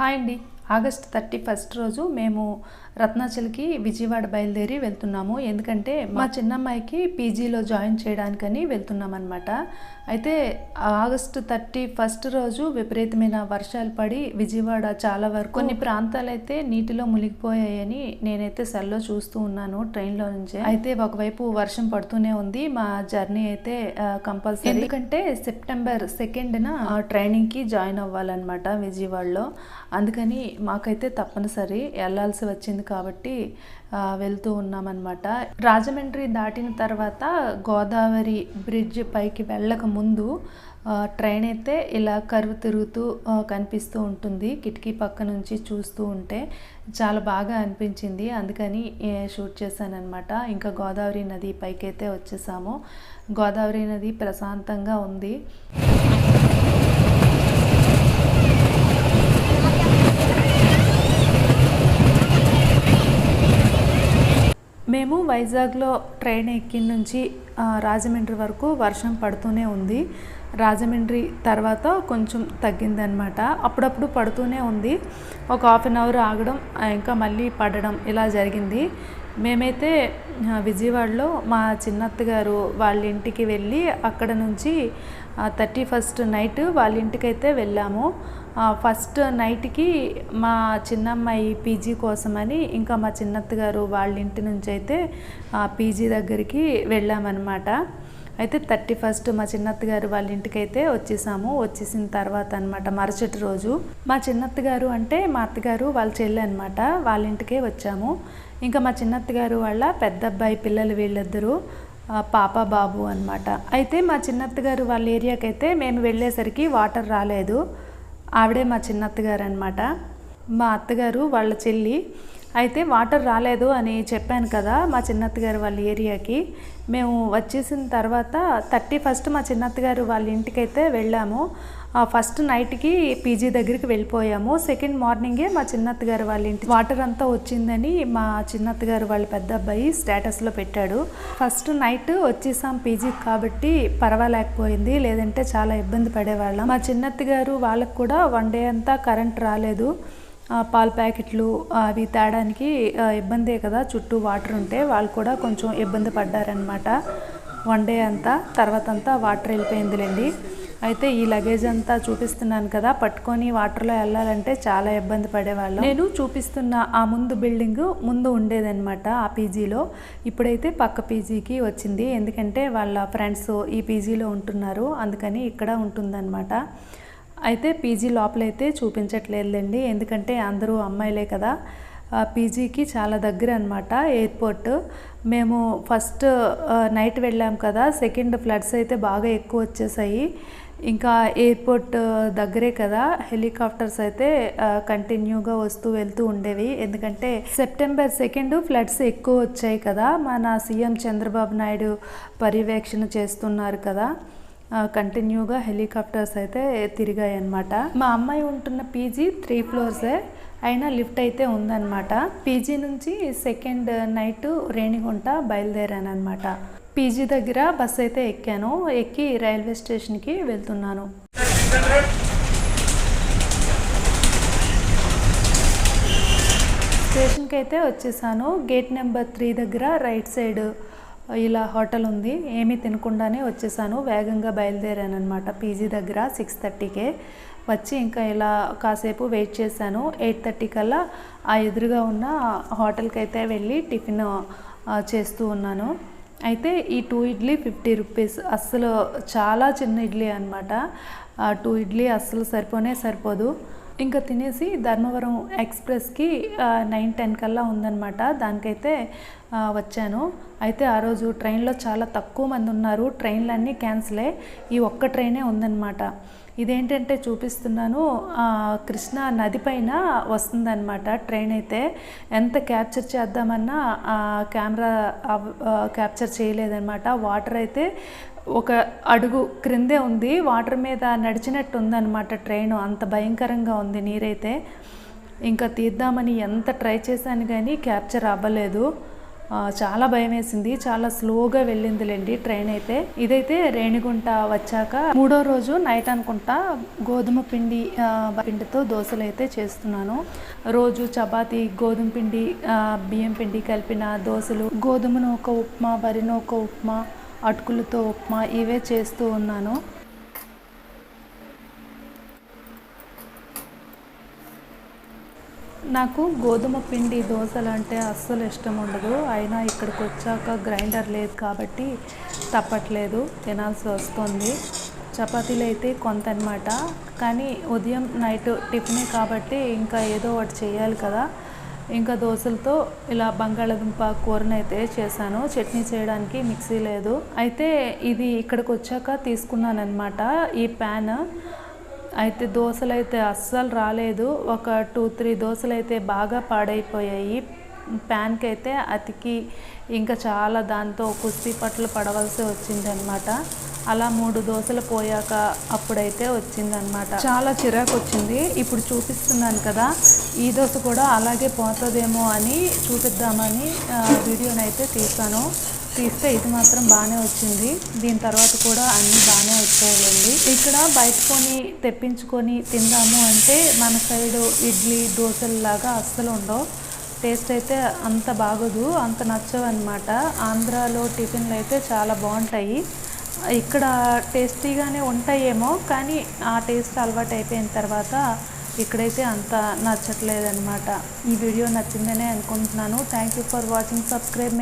Hi అండి. August thirty first రోజు మేము రత్నాచల్కి విజయవాడ బయలుదేరి వెళ్తున్నాము. ఎందుకంటే మా చిన్నమ్మాయికి పీజీలో జాయిన్ చేయడానికని వెళ్తున్నాం అనమాట అయితే ఆగస్ట్ థర్టీ ఫస్ట్ రోజు విపరీతమైన వర్షాలు పడి విజయవాడ చాలా వరకు కొన్ని ప్రాంతాలు అయితే నీటిలో మునిగిపోయాయని నేనైతే సెల్లో చూస్తూ ఉన్నాను ట్రైన్లో నుంచి. అయితే ఒకవైపు వర్షం పడుతూనే ఉంది. మా జర్నీ అయితే కంపల్సరీ. ఎందుకంటే సెప్టెంబర్ సెకండ్న ట్రైనింగ్కి జాయిన్ అవ్వాలన్నమాట విజయవాడలో. అందుకని మాకైతే తప్పనిసరి వెళ్ళాల్సి వచ్చింది కాబట్టి వెళ్తూ ఉన్నామన్నమాట. రాజమండ్రి దాటిన తర్వాత గోదావరి బ్రిడ్జ్ పైకి వెళ్ళక ముందు ట్రైన్ అయితే ఇలా కరువు తిరుగుతూ కనిపిస్తూ ఉంటుంది. కిటికీ పక్క నుంచి చూస్తూ ఉంటే చాలా బాగా అనిపించింది. అందుకని షూట్ చేశానన్నమాట. ఇంకా గోదావరి నది పైకైతే వచ్చేసాము. గోదావరి నది ప్రశాంతంగా ఉంది మేము వైజాగ్లో ట్రైన్ ఎక్కిన నుంచి రాజమండ్రి వరకు వర్షం పడుతూనే ఉంది. రాజమండ్రి తర్వాత కొంచెం తగ్గిందనమాట అప్పుడప్పుడు పడుతూనే ఉంది. ఒక హాఫ్ అన్ అవర్ ఆగడం ఇంకా మళ్ళీ పడడం ఇలా జరిగింది. మేమైతే విజయవాడలో మా చిన్నత్త గారు వాళ్ళ ఇంటికి వెళ్ళి అక్కడ నుంచి థర్టీ ఫస్ట్ నైట్ వాళ్ళ ఇంటికైతే వెళ్ళాము. ఫస్ట్ నైట్కి మా చిన్నమ్మాయి పీజీ కోసమని ఇంకా మా చిన్నత్త గారు వాళ్ళ ఇంటి నుంచి అయితే పీజీ దగ్గరికి వెళ్ళామన్నమాట. అయితే థర్టీ ఫస్ట్ మా చిన్నత్త గారు వాళ్ళ ఇంటికైతే వచ్చేసాము. వచ్చేసిన తర్వాత అనమాట మరుసటి రోజు. మా చిన్నత్త గారు అంటే మా అత్తగారు వాళ్ళ చెల్లి అనమాట వాళ్ళ ఇంటికే వచ్చాము. ఇంకా మా చిన్నత్త గారు వాళ్ళ పెద్ద అబ్బాయి పిల్లలు వీళ్ళిద్దరూ పాప బాబు అన్నమాట. అయితే మా చిన్నత్తగారు వాళ్ళ ఏరియాకి అయితే మేము వెళ్ళేసరికి వాటర్ రాలేదు. ఆవిడే మా చిన్నత్తగారు అనమాట మా అత్తగారు వాళ్ళ చెల్లి అయితే వాటర్ రాలేదు అని చెప్పాను కదా మా చిన్నత్తగారు వాళ్ళ ఏరియాకి. మేము వచ్చేసిన తర్వాత థర్టీ ఫస్ట్ మా చిన్నత్తగారు వాళ్ళ ఇంటికైతే వెళ్ళాము. ఫస్ట్ నైట్కి పీజీ దగ్గరికి వెళ్ళిపోయాము. సెకండ్ మార్నింగే మా చిన్నత్త గారు వాళ్ళ ఇంటి వాటర్ అంతా వచ్చిందని మా చిన్నత్త గారు వాళ్ళ పెద్ద అబ్బాయి స్టేటస్లో పెట్టాడు. ఫస్ట్ నైట్ వచ్చేసాం పీజీ కాబట్టి పర్వాలేకపోయింది లేదంటే చాలా ఇబ్బంది పడేవాళ్ళం. మా చిన్నత్త గారు వాళ్ళకు కూడా వన్ డే అంతా కరెంట్ రాలేదు. పాల ప్యాకెట్లు అవి తేడానికి ఇబ్బందే కదా చుట్టూ వాటర్ ఉంటే వాళ్ళు కూడా కొంచెం ఇబ్బంది పడ్డారనమాట వన్ డే అంతా తర్వాత అంతా వాటర్ వెళ్ళిపోయిందిలేండి. అయితే ఈ లగేజ్ అంతా చూపిస్తున్నాను కదా పట్టుకొని వాటర్లో వెళ్ళాలంటే చాలా ఇబ్బంది పడేవాళ్ళం. నేను చూపిస్తున్న ఆ ముందు బిల్డింగ్ ముందు ఉండేదన్నమాట ఆ పీజీలో ఇప్పుడైతే పక్క పీజీకి వచ్చింది. ఎందుకంటే వాళ్ళ ఫ్రెండ్స్ ఈ పీజీలో ఉంటున్నారు. అందుకని ఇక్కడ ఉంటుందన్నమాట. అయితే పీజీ లోపలైతే చూపించట్లేదులేండి. ఎందుకంటే అందరూ అమ్మాయిలే కదా. ఆ పీజీకి చాలా దగ్గర అనమాట ఎయిర్పోర్ట్ మేము ఫస్ట్ నైట్ వెళ్ళాం కదా. సెకండ్ ఫ్లడ్స్ అయితే బాగా ఎక్కువ వచ్చేసాయి. ఇంకా ఎయిర్పోర్ట్ దగ్గరే కదా హెలికాప్టర్స్ అయితే కంటిన్యూగా వస్తూ వెళ్తూ ఉండేవి. ఎందుకంటే సెప్టెంబర్ సెకండ్ ఫ్లడ్స్ ఎక్కువ వచ్చాయి కదా. మన సీఎం చంద్రబాబు నాయుడు పర్యవేక్షణ చేస్తున్నారు కదా. కంటిన్యూగా హెలికాప్టర్స్ అయితే తిరిగాయి అన్నమాట. మా అమ్మాయి ఉంటున్న పీజీ త్రీ ఫ్లోర్సే అయినా లిఫ్ట్ అయితే ఉందన్నమాట. పీజీ నుంచి సెకండ్ నైట్ రేణిగుంట బయలుదేరాను అనమాట పీజీ దగ్గర బస్ అయితే ఎక్కాను. ఎక్కి రైల్వే స్టేషన్కి వెళ్తున్నాను. స్టేషన్కి అయితే వచ్చేసాను. గేట్ నెంబర్ త్రీ దగ్గర రైట్ సైడ్ ఇలా హోటల్ ఉంది. ఏమీ తినకుండానే వచ్చేసాను. వేగంగా బయలుదేరాను అనమాట పీజీ దగ్గర సిక్స్ థర్టీకే. వచ్చి ఇంకా ఇలా కాసేపు వెయిట్ చేశాను. ఎయిట్ థర్టీ కల్లా ఆ ఎదురుగా ఉన్న హోటల్కి అయితే వెళ్ళి టిఫిన్ చేస్తూ ఉన్నాను. అయితే ఈ టూ ఇడ్లీ ఫిఫ్టీ రూపీస్ అస్సలు చాలా చిన్న ఇడ్లీ అనమాట టూ ఇడ్లీ అస్సలు సరిపోనే సరిపోదు. ఇంకా తినేసి ధర్మవరం ఎక్స్ప్రెస్కి నైన్ టెన్ కల్లా ఉందన్నమాట. దానికైతే వచ్చాను. అయితే ఆ రోజు ట్రైన్లో చాలా తక్కువ మంది ఉన్నారు. ట్రైన్లన్నీ క్యాన్సిలే. ఈ ఒక్క ట్రైనే ఉందన్నమాట. ఇదేంటంటే చూపిస్తున్నాను కృష్ణా నది పైన వస్తుందన్నమాట ట్రైన్ అయితే. ఎంత క్యాప్చర్ చేద్దామన్నా ఆ కెమెరా అవ్- క్యాప్చర్ చేయలేదన్నమాట. వాటర్ అయితే ఒక అడుగు క్రిందే ఉంది. వాటర్ మీద నడిచినట్టు ఉందన్నమాట ట్రైన్. అంత భయంకరంగా ఉంది నీరైతే. ఇంకా తీద్దామని ఎంత ట్రై చేశాను కానీ క్యాప్చర్ అవ్వలేదు. చాలా భయం వేసింది. చాలా స్లోగా వెళ్ళిందిలేండి ట్రైన్ అయితే. ఇదైతే రేణిగుంట వచ్చాక మూడో రోజు నైట్ అనుకుంటా గోధుమ పిండి పిండితో దోశలు అయితే చేస్తున్నాను. రోజు చపాతి గోధుమ పిండి బియ్యం పిండి కలిపిన దోశలు గోధుమను ఒక ఉప్మా వరి ఒక ఉప్మా అటుకులతో ఉప్మా ఇవే చేస్తూ ఉన్నాను. నాకు గోధుమ పిండి దోశలు అంటే అస్సలు ఇష్టం ఉండదు. అయినా ఇక్కడికి వచ్చాక గ్రైండర్ లేదు కాబట్టి తప్పట్లేదు. తినాల్సి వస్తుంది. చపాతీలు అయితే కొంత అనమాట కానీ ఉదయం నైట్ టిఫినే కాబట్టి ఇంకా ఏదో ఒకటి చేయాలి కదా. ఇంకా దోశలతో ఇలా బంగాళాదుంప కూరనైతే చేశాను. చట్నీ చేయడానికి మిక్సీ లేదు. అయితే ఇది ఇక్కడికి వచ్చాక తీసుకున్నాను అనమాట ఈ ప్యాన్ అయితే దోశలు అయితే అస్సలు రాలేదు. ఒక టూ త్రీ దోశలు అయితే బాగా పాడైపోయాయి. ప్యాన్కి అయితే అతికి ఇంకా చాలా దాంతో కుస్తీ పట్లు పడవలసి వచ్చిందనమాట అలా మూడు దోశలు పోయాక అప్పుడైతే వచ్చిందనమాట చాలా చిరాకు వచ్చింది ఇప్పుడు చూపిస్తున్నాను కదా ఈ దోశ కూడా అలాగే పోతుందేమో అని చూపిద్దామని వీడియోనైతే తీసాను తీస్తే ఇది మాత్రం బాగానే వచ్చింది. దీని తర్వాత కూడా అన్నీ బాగానే వచ్చేయాలండి ఇక్కడ బయట కొని తెప్పించుకొని తిందాము అంటే మన సైడు ఇడ్లీ దోశల్లాగా అస్సలు ఉండవు. టేస్ట్ అయితే అంత బాగోదు అంత నచ్చవు అనమాట ఆంధ్రాలో టిఫిన్లు అయితే చాలా బాగుంటాయి. ఇక్కడ టేస్టీగానే ఉంటాయేమో కానీ ఆ టేస్ట్ అలవాటు అయిపోయిన తర్వాత ఇక్కడైతే అంత నచ్చట్లేదన్నమాట. ఈ వీడియో నచ్చిందనే అనుకుంటున్నాను. Thank you for watching subscribe